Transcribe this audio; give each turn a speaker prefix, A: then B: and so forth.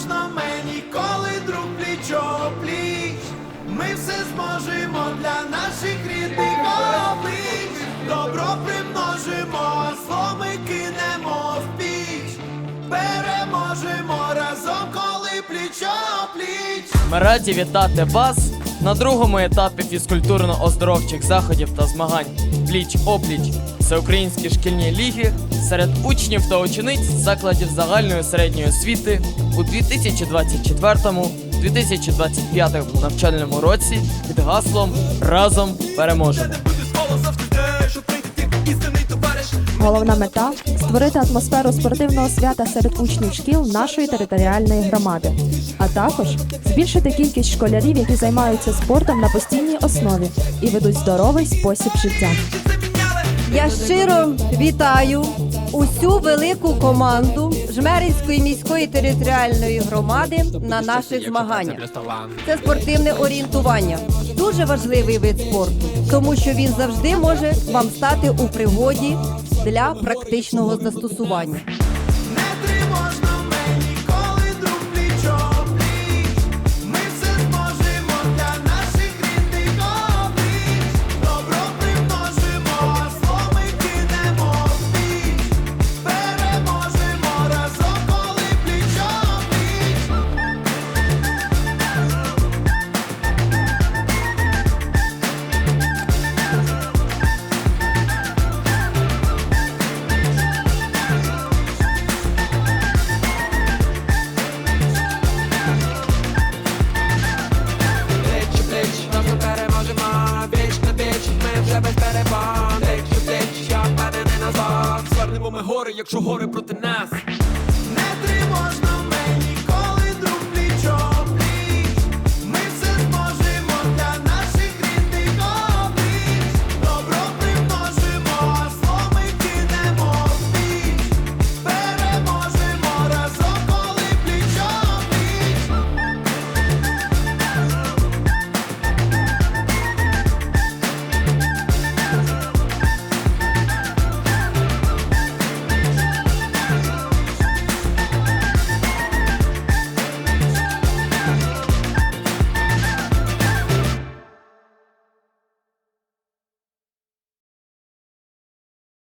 A: можна мені, коли друг пліч пліч. Ми все зможемо для наших рідних облич. Добро примножимо, зло ми кинемо в піч. Переможемо разом, коли пліч пліч.
B: Ми раді вітати вас на другому етапі фізкультурно-оздоровчих заходів та змагань пліч опліч всеукраїнські шкільні ліги серед учнів та учениць закладів загальної середньої освіти у 2024-2025 навчальному році під гаслом Разом переможемо.
C: Головна мета створити атмосферу спортивного свята серед учнів шкіл нашої територіальної громади, а також збільшити кількість школярів, які займаються спортом на постійній основі і ведуть здоровий спосіб життя.
D: Я щиро вітаю усю велику команду Жмеринської міської територіальної громади на наших змаганнях. Це спортивне орієнтування. Дуже важливий вид спорту, тому що він завжди може вам стати у пригоді для практичного застосування.
E: Долаємо ми гори, якщо гори проти нас.